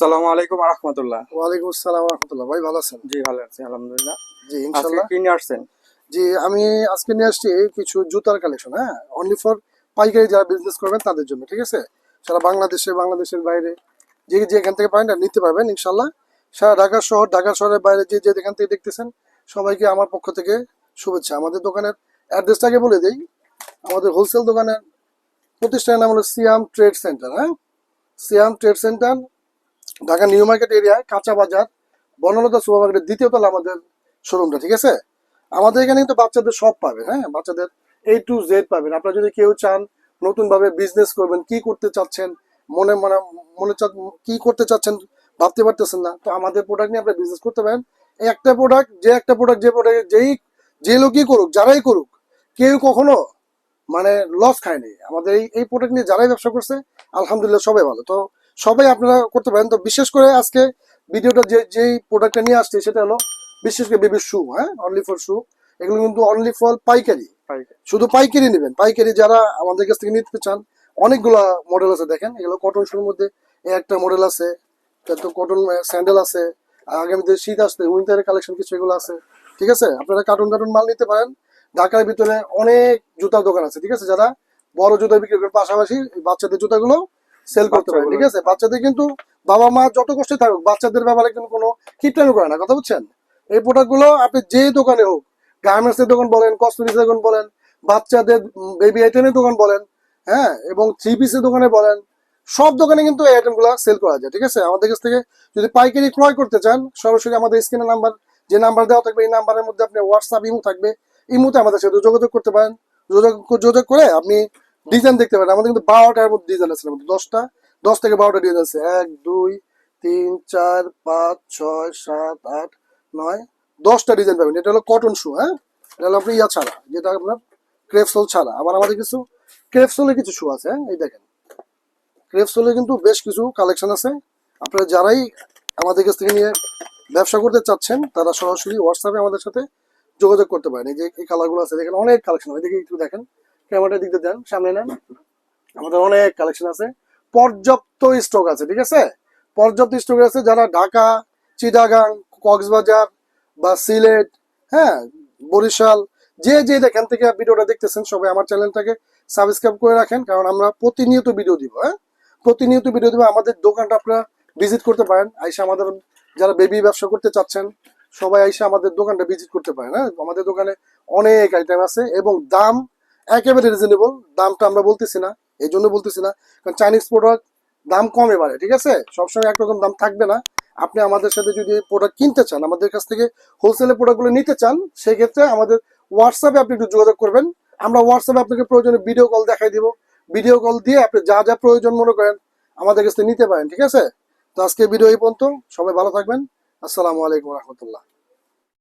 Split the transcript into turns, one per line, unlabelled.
সালামু আলাইকুম রহমতুল্লাহ
ওয়ালাইকুম আসসালাম রহমতুল্লাহ ভাই ভালো আছেন
জি ভালো আছি আলহামদুলিল্লাহ জি ইনশাআল্লাহ কি নিয়ে আসছেন
জি আমি আজকে নিয়ে আসছি কিছু জুতার কালেকশন হ্যাঁ অনলি ফর পাইকারি যারা বিজনেস করবেন তাদের জন্য ঠিক আছে সারা বাংলাদেশে বাংলাদেশের বাইরে যে যে এখান থেকে পারেন নিতে পারবেন ইনশাল্লাহ সারা ঢাকা শহর ঢাকা শহরের বাইরে যে যে এখান থেকে দেখতেছেন সবাইকে আমার পক্ষ থেকে শুভেচ্ছা আমাদের দোকানের অ্যাড্রেসটাকে বলে দিই আমাদের হোলসেল দোকানের প্রতিষ্ঠানের নাম হলো সিয়াম ট্রেড সেন্টার হ্যাঁ Siam trade centre Dhaka new market এরিয়ায় কাঁচা বাজার বনলতা সুপার মার্কেটের দ্বিতীয় আমাদের শোরুমটা ঠিক আছে আমাদের এখানে কিন্তু বাচ্চাদের সব পাবেন হ্যাঁ বাচ্চাদের এ টু জেড পাবেন আপনারা যদি কেউ চান নতুনভাবে বিজনেস করবেন কি করতে চাচ্ছেন মনে মনে মনে কি করতে চাচ্ছেন ভাবতে পারতেছেন না তো আমাদের প্রোডাক্ট নিয়ে আপনি বিজনেস করতে পারেন একটা প্রোডাক্ট যে একটা প্রোডাক্ট যে প্রোডাক্ট যেই যে লোকই করুক যারাই করুক কেউ কখনো মানে লস খায়নি আমাদের এই এই প্রোডাক্ট নিয়ে যারাই ব্যবসা করছে আলহামদুলিল্লাহ সবাই ভালো তো সবাই আপনারা করতে পারেন তো বিশেষ করে আজকে ভিডিওটা যে যেই প্রোডাক্টটা নিয়ে আসছে সেটা হলো বিশেষ করে বেবি শু হ্যাঁ অনলি ফর শু এগুলো কিন্তু অনলি ফর পাইকারি শুধু পাইকারি নেবেন পাইকারি যারা আমাদের কাছ থেকে নিতে চান অনেকগুলা মডেল আছে দেখেন এগুলো কটন শুর মধ্যে একটা মডেল আছে তো কটন স্যান্ডেল আছে আগামীতে শীত আসতে উইন্টারের কালেকশন কিছু এগুলো আছে ঠিক আছে আপনারা কার্টুন কার্টুন মাল নিতে পারেন ঢাকার ভিতরে অনেক জুতার দোকান আছে ঠিক আছে যারা বড় জুতা বিক্রি করেন পাশাপাশি বাচ্চাদের জুতাগুলো সেল করতে পারে ঠিক আছে বাচ্চাদের কিন্তু বাবা মা যত কষ্টে থাকুক বাচ্চাদের ব্যাপারে কিন্তু কোনো করে না কথা বুঝছেন এই প্রোডাক্টগুলো আপনি যে দোকানে হোক দোকান বলেন দোকান বলেন বাচ্চাদের বেবি আইটেমের দোকান বলেন হ্যাঁ এবং থ্রি পিসের দোকানে বলেন সব দোকানে কিন্তু এই আইটেমগুলো সেল করা যায় ঠিক আছে আমাদের কাছ থেকে যদি পাইকারি ক্রয় করতে চান সরাসরি আমাদের স্ক্রিনে নাম্বার যে নাম্বার দেওয়া থাকবে এই নাম্বারের মধ্যে আপনি হোয়াটসঅ্যাপ ইমো থাকবে ইমোতে আমাদের সাথে যোগাযোগ করতে পারেন যোগাযোগ করে আপনি ডিজাইন দেখতে পারেন আমাদের কিন্তু বারোটার মধ্যে ডিজাইন আছে আমাদের দশটা দশ থেকে বারোটা ডিজাইন আছে এক দুই তিন চার পাঁচ ছয় সাত আট নয় দশটা ডিজাইন পাবেন এটা হলো কটন শু হ্যাঁ এটা হলো আপনি ইয়া ছাড়া যেটা আপনার ক্রেপসোল ছাড়া আবার আমাদের কিছু ক্রেপসোলের কিছু শু আছে হ্যাঁ এই দেখেন ক্রেপসোলের কিন্তু বেশ কিছু কালেকশন আছে আপনারা যারাই আমাদের কাছ থেকে নিয়ে ব্যবসা করতে চাচ্ছেন তারা সরাসরি হোয়াটসঅ্যাপে আমাদের সাথে যোগাযোগ করতে পারেন এই যে এই কালারগুলো আছে দেখেন অনেক কালেকশন হয় দেখে একটু দেখেন ক্যামেরাটা দিকতে দেন সামনে নেন আমাদের অনেক কালেকশন আছে পর্যাপ্ত স্টক আছে ঠিক আছে পর্যাপ্ত স্টক আছে যারা ঢাকা চিটাগাং কক্সবাজার বা সিলেট হ্যাঁ বরিশাল যে যে এখান থেকে ভিডিওটা দেখতেছেন সবাই আমার চ্যানেলটাকে সাবস্ক্রাইব করে রাখেন কারণ আমরা প্রতিনিয়ত ভিডিও দিব হ্যাঁ প্রতিনিয়ত ভিডিও দিব আমাদের দোকানটা আপনারা ভিজিট করতে পারেন আইসা আমাদের যারা বেবি ব্যবসা করতে চাচ্ছেন সবাই আইসা আমাদের দোকানটা ভিজিট করতে পারেন হ্যাঁ আমাদের দোকানে অনেক আইটেম আছে এবং দাম একেবারে রিজনেবল দামটা আমরা বলতেছি না এই জন্য বলতেছি না কারণ চাইনিজ প্রোডাক্ট দাম কম এবারে ঠিক আছে সবসময় একরকম দাম থাকবে না আপনি আমাদের সাথে যদি প্রোডাক্ট কিনতে চান আমাদের কাছ থেকে হোলসেলে প্রোডাক্টগুলো নিতে চান সেক্ষেত্রে আমাদের হোয়াটসঅ্যাপে আপনি একটু যোগাযোগ করবেন আমরা হোয়াটসঅ্যাপে আপনাকে প্রয়োজনে ভিডিও কল দেখাই দিব ভিডিও কল দিয়ে আপনি যা যা প্রয়োজন মনে করেন আমাদের কাছ থেকে নিতে পারেন ঠিক আছে তো আজকে ভিডিও এই পর্যন্ত সবাই ভালো থাকবেন আসসালামু আলাইকুম রহমতুল্লাহ